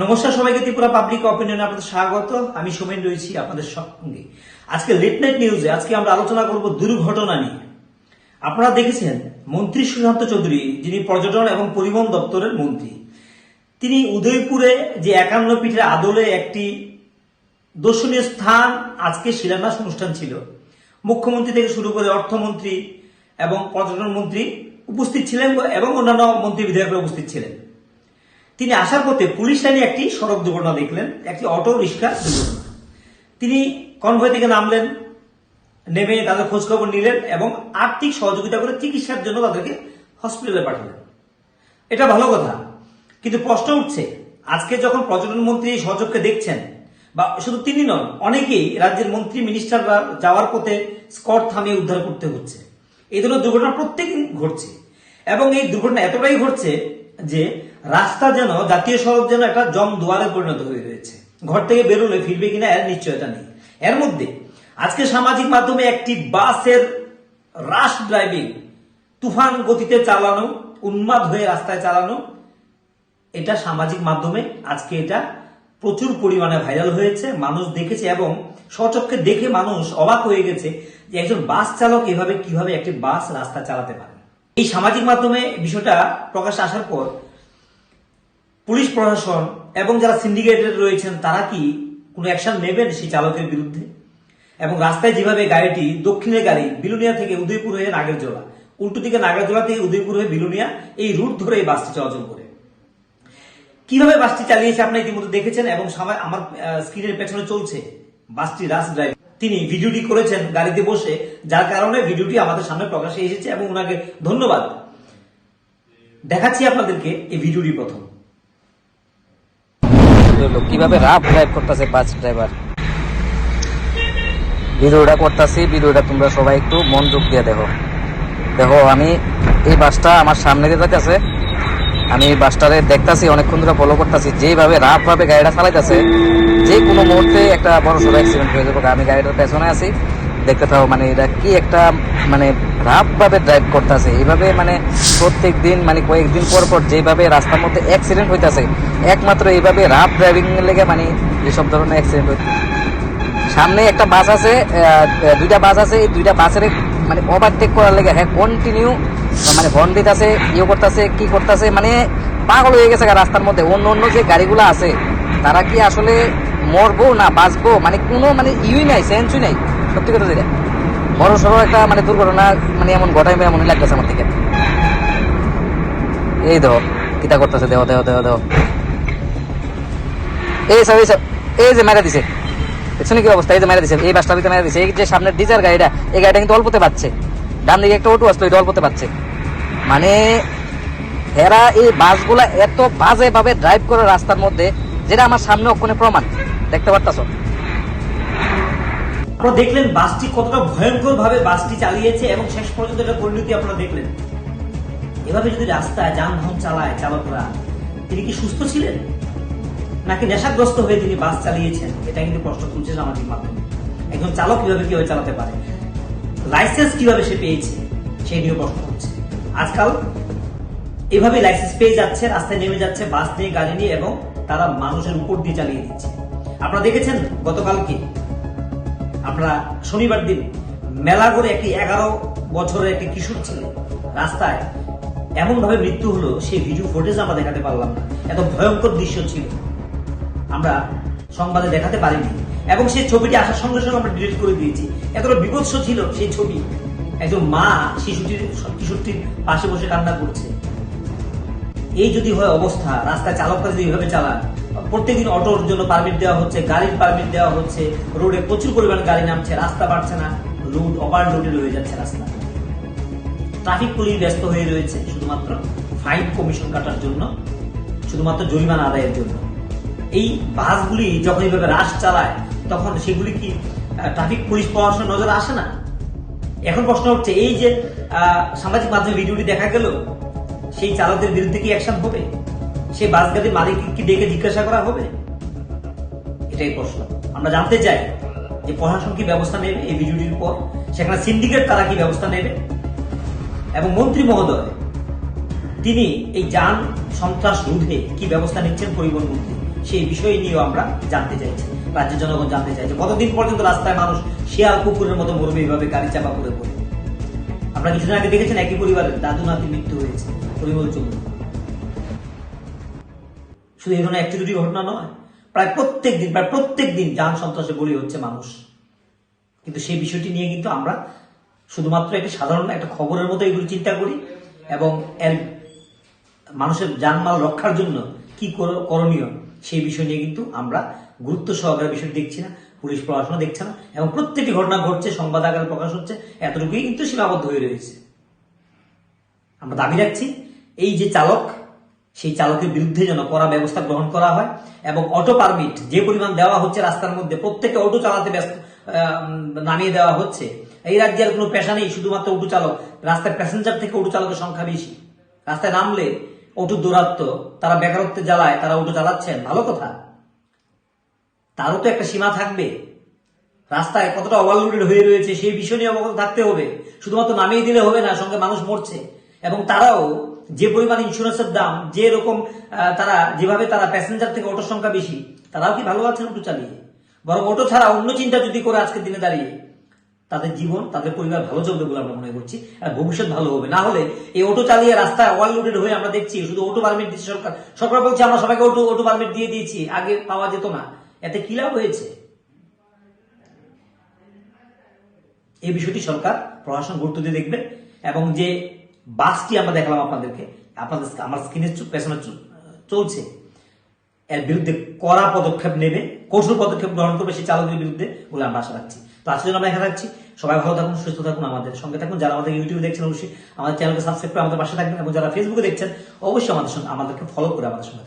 নমস্কার সবাইকে, ত্রিপুরা পাবলিক অপিনিয়নে আপনাদের স্বাগত। আমি সোমেন রয়েছি আপনাদের সঙ্গে। আজকে লেট নাইট নিউজে আজকে আমরা আলোচনা করব দুর্ঘটনা নিয়ে। আপনারা দেখেছেন, মন্ত্রী সুশান্ত চৌধুরী, যিনি পর্যটন এবং পরিবহন দপ্তরের মন্ত্রী, তিনি উদয়পুরে যে একান্ন পিঠের আদলে একটি দর্শনীয় স্থান আজকে শিলান্যাস অনুষ্ঠান ছিল, মুখ্যমন্ত্রী থেকে শুরু করে অর্থমন্ত্রী এবং পর্যটন মন্ত্রী উপস্থিত ছিলেন এবং অন্যান্য মন্ত্রী বিধায়করা উপস্থিত ছিলেন। তিনি আসার পথে পুলিশ লাইনে একটি সড়ক দুর্ঘটনা দেখলেন, একটি অটো রিক্সা দুর্ঘটনা। তিনি কনভয় থেকে নামলেন, নেমে তাদের খোঁজখবর নিলেন এবং আর্থিক সহযোগিতা করে চিকিৎসার জন্য তাদেরকে হসপিটালে পাঠালেন। এটা ভালো কথা, কিন্তু প্রশ্ন উঠছে, আজকে যখন পর্যটন মন্ত্রী এই সহযোগকে দেখছেন, বা শুধু তিনি নন, অনেকেই রাজ্যের মন্ত্রী, মিনিস্টাররা যাওয়ার পথে স্কট থামিয়ে উদ্ধার করতে হচ্ছে। এই ধরনের দুর্ঘটনা প্রত্যেকদিন ঘটছে। এবং এই দুর্ঘটনা এতটাই ঘটছে যে রাস্তা যেন, জাতীয় সড়ক যেন একটা জম দুয়ারে পরিণত হয়ে রয়েছে। ঘর থেকে বেরোলে ফিরবে কিনা এর নিশ্চয়তা নেই। এর মধ্যে, আজকে সামাজিক মাধ্যমে একটি বাসের রাশ ড্রাইভিং তুফান গতিতে চালানো, উন্মাদ হয়ে রাস্তায় চালানো, এটা সামাজিক মাধ্যমে আজকে এটা প্রচুর পরিমাণে ভাইরাল হয়েছে, মানুষ দেখেছে এবং স্বচক্ষে দেখে মানুষ অবাক হয়ে গেছে যে একজন বাস চালক এভাবে কীভাবে একটি বাস রাস্তা চালাতে পারে। এই সামাজিক মাধ্যমে বিষয়টা প্রকাশ আসার পর পুলিশ প্রশাসন এবং যারা সিন্ডিকেটেড রয়েছেন, তারা কি কোনো অ্যাকশন নেবেন সেই চালকের বিরুদ্ধে? এবং রাস্তায় যেভাবে গাড়িটি দক্ষিণের গাড়ি বিলুনিয়া থেকে উদয়পুর হয়ে নাগেরজোলা উল্টো দিকে নাগেরজোলা থেকে উদয়পুর হয়ে বিলুনিয়া, এই রুট ধরে এই বাসটি চলাচল করে। কীভাবে বাসটি চালিয়েছে আপনি ইতিমধ্যে দেখেছেন এবং আমার স্ক্রিনের পেছনে চলছে। বাসটি রাস ড্রাইভ তিনি ভিডিওটি করেছেন গাড়িতে বসে, যার কারণে ভিডিওটি আমাদের সামনে প্রকাশে এসেছে এবং ওনাকে ধন্যবাদ। দেখাচ্ছি আপনাদেরকে এই ভিডিওটি প্রথম। হলো কীভাবে রাফ ড্রাইভ করতেছে বাস ড্রাইভার ভিডিওটা করতেছি, ভিডিওটা তোমরা সবাই একটু মনোযোগ দিয়ে দেখো। দেখো, আমি এই বাসটা আমার সামনে দিয়ে যাইতেছে। আমি বাসটারে দেখতাছি, অনেকক্ষণ ধরে ফলো করতেছি। যেভাবে রাফ ভাবে গাড়িটা চালাইতেছে যে কোনো মুহূর্তে একটা বড় সড়ো অ্যাক্সিডেন্ট হয়ে যাবে। আমি গাড়িটার পেছনে আছি। দেখতে থাকো মানে এটা কি একটা মানে রাফ ভাবে ড্রাইভ করতেছে। এইভাবে মানে প্রত্যেক দিন মানে কয়েকদিন পর পর যেভাবে রাস্তার মধ্যে অ্যাক্সিডেন্ট হইতাছে, একমাত্র এইভাবে রাফ ড্রাইভিং লেগে মানে এইসব ধরনের অ্যাক্সিডেন্ট হইতে সামনে একটা বাস আছে দুইটা বাস আছে, এই দুইটা বাসের মানে ওভারটেক করার লেগে হ্যাঁ কন্টিনিউ মানে হর্ন দিতেছে ইয়ে করতেছে, কি করতেছে মানে পাগল হয়ে গেছে রাস্তার মধ্যে। অন্য অন্য যে গাড়িগুলো আছে, তারা কি আসলে মরবো না বাঁচবো? মানে কোনো মানে ইউই নাই সেন্সই নাই। সত্যি কথা যেটা। বড় সড়ো একটা মানে দুর্ঘটনা মানে এমন ঘটাইবে এমনই লাগতেছে আমার থেকে এই দেখো কিতা করতেছে দেহ দেহ দেহ দেহ এই সব এই সব এই যে মেরে দিছে। কি অবস্থা? এই যে মেরে দিছে, এই বাসটা ভিতরে মেরে দিছে। এই যে সামনে ডিজার গাড়িটা, এই গাড়িটা কিন্তু অল্পতে পাচ্ছে। ডান দিকে একটা অটো আসলো, এটা অল্পতে পাচ্ছে। মানে এরা এই বাসগুলা এত বাজে ভাবে ড্রাইভ করে রাস্তার মধ্যে, যেটা আমার সামনে ওখানে প্রমাণ। দেখতে পারতাছ? আপনারা দেখলেন বাসটি কতটা ভয়ঙ্কর ভাবে বাসটি চালিয়েছে এবং শেষ পর্যন্ত এটা পরিণতি আপনারা দেখলেন। এভাবে যদি রাস্তায় যানবাহন চালায় চালকরা, তিনি কি সুস্থ ছিলেন? নাকি নেশাগ্রস্ত হয়ে তিনি বাস চালিয়েছেন? এটা কিন্তু প্রশ্ন তুলছে সামাজিক মাধ্যমে। একজন চালক কীভাবে কীভাবে চালাতে পারে? লাইসেন্স কীভাবে সে পেয়েছে? সেই নিয়ে প্রশ্ন হচ্ছে আজকাল এভাবে লাইসেন্স পেয়ে যাচ্ছে, রাস্তায় নেমে যাচ্ছে, বাস নিয়ে, গাড়ি নিয়ে, এবং তারা মানুষের উপর দিয়ে চালিয়ে দিচ্ছে। আপনারা দেখেছেন গতকালকে আপনারা শনিবার দিন মেলা করে একটি এগারো বছরের একটি কিশোর ছেলে রাস্তায় এমন ভাবে মৃত্যু হলো, সেই ভিডিও ফুটেজ আমরা দেখাতে পারলাম না। এত ভয়ঙ্কর দৃশ্য ছিল। আমরা সংবাদে দেখাতে পারিনি। এবং সেই ছবিটি আসার সঙ্গে সঙ্গে আমরা ডিলিট করে দিয়েছি। এতটা বিভৎস ছিল সেই ছবি। একজন মা শিশুটির, কিশোরটির পাশে বসে কান্না করছে। এই যদি হয় অবস্থা, রাস্তায় চালকরা যদি এইভাবে চালান প্রত্যেকদিন অটোর জন্য পারমিট দেওয়া হচ্ছে, গাড়ির পারমিট দেওয়া হচ্ছে রোডে প্রচুর পরিমাণে গাড়ি নামছে, রাস্তা বাড়ছে না রোড ওভার লোডেড হয়ে যাচ্ছে রাস্তা। ট্রাফিক পুলিশ ব্যস্ত হয়ে রয়েছে, শুধুমাত্র ফাইন কমিশন কাটার জন্য, শুধুমাত্র জরিমানা আদায়ের জন্য। এই বাসগুলি যখন এইভাবে রাশ চালায়, তখন সেগুলি কি ট্রাফিক পুলিশ প্রশাসন নজরে আসে না? এখন প্রশ্ন হচ্ছে, এই যে সামাজিক মাধ্যমে ভিডিওটি দেখা গেল, সেই চালকদের বিরুদ্ধে কি অ্যাকশন হবে? সেই বাস গাড়ির মালিক কি ডেকে জিজ্ঞাসা করা হবে? এটাই প্রশ্ন। আমরা জানতে চাই যে প্রশাসন কি ব্যবস্থা নেবে এই ভিডিওটির পর সেখানে সিন্ডিকেট তারা কি ব্যবস্থা নেবে? এবং মন্ত্রী মহোদয়, তিনি এই যান সন্ত্রাস রোধে কি ব্যবস্থা নিচ্ছেন পরিবহন মন্ত্রী? সেই বিষয় নিয়েও আমরা জানতে চাইছি। রাজ্যের জনগণ জানতে চাইছে। কতদিন পর্যন্ত রাস্তায় মানুষ শিয়াল কুকুরের মতো মরবে এইভাবে গাড়ি চাপা করে পড়ে? আপনারা কিছুদিন আগে দেখেছেন একই পরিবারের দাদু নাতি মৃত্যু হয়েছে। পরিবহন চৌধুরী। শুধু এই ধরনের একটি দুটি ঘটনা নয়, প্রায় প্রত্যেক দিন, প্রায় প্রত্যেক দিন যান সন্ত্রাসে বলি হচ্ছে মানুষ। কিন্তু সেই বিষয়টি নিয়ে কিন্তু আমরা শুধুমাত্র একটি সাধারণ একটা খবরের মতো এগুলো চিন্তা করি এবং এর মানুষের জানমাল রক্ষার জন্য কি করণীয় সেই বিষয় নিয়ে কিন্তু আমরা গুরুত্ব সহকারে বিষয়টি দেখছি না, পুলিশ প্রশাসন দেখছে না এবং প্রত্যেকটি ঘটনা ঘটছে, সংবাদ আকারে প্রকাশ হচ্ছে, এতটুকুই কিন্তু সীমাবদ্ধ হয়ে রয়েছে। আমরা দাবি রাখছি, এই যে চালক সেই চালকের বিরুদ্ধে যেন কড়া ব্যবস্থা গ্রহণ করা হয় এবং অটো পারমিট যে পরিমাণ দেওয়া হচ্ছে রাস্তার মধ্যে, প্রত্যেকটা অটো চালাতে ব্যস্ত নামিয়ে দেওয়া হচ্ছে। এই রাজ্যের কোনো পেশা নেই, শুধুমাত্র অটো চালক। রাস্তায় প্যাসেঞ্জার থেকে অটো চালকের সংখ্যা বেশি। রাস্তায় নামলে অটো দৌরাত্ম, তারা বেকারত্বের জ্বালায়, তারা অটো চালাচ্ছেন। ভালো কথা। তারও তো একটা সীমা থাকবে। রাস্তায় কতটা ওভারলোডেড হয়ে রয়েছে, সেই বিষয় নিয়ে অবগত থাকতে হবে। শুধুমাত্র নামিয়ে দিলে হবে না, সঙ্গে মানুষ মরছে। এবং তারাও যে পরিমাণ ইন্স্যুরেন্সের দাম, যে রকম তারা, যেভাবে তারা প্যাসেঞ্জার থেকে অটোর সংখ্যা বেশি, তারাও কি ভালো আছেন অটো চালিয়ে? বরং অটো ছাড়া অন্য চিন্তা যদি করে আজকের দিনে দাঁড়িয়ে, তাদের জীবন, তাদের পরিবার ভালো চলবে বলে আমরা মনে করছি, আর ভবিষ্যৎ ভালো হবে। না হলে এই অটো চালিয়ে রাস্তায় ওভারলোডেড হয়ে আমরা দেখছি, শুধু অটো পারমিট দিচ্ছে সরকার। সরকার বলছে, আমরা সবাইকে অটো অটো পারমিট দিয়ে দিয়েছি, আগে পাওয়া যেত না। এতে কি লাভ হয়েছে? এই বিষয়টি সরকার প্রশাসন গুরুত্ব দিয়ে দেখবে, এবং যে বাসটি আমরা দেখলাম আপনাদেরকে। আপনাদের আমার স্ক্রিনের পেছনে চলছে। এর বিরুদ্ধে কড়া পদক্ষেপ নেবে, কঠোর পদক্ষেপ গ্রহণ করবে সেই চালকের বিরুদ্ধে বলে আমরা আশা রাখছি। তো আজকের জন্য আমরা এখানে রাখছি সবাই ভালো থাকুন, সুস্থ থাকুন আমাদের সঙ্গে থাকুন। যারা আমাদের ইউটিউবে দেখছেন অবশ্যই আমাদের চ্যানেলকে সাবস্ক্রাইব করে আমাদের পাশে থাকবেন এবং যারা ফেসবুকে দেখছেন, অবশ্যই আমাদের সঙ্গে আমাদেরকে ফলো করে আমাদের সঙ্গে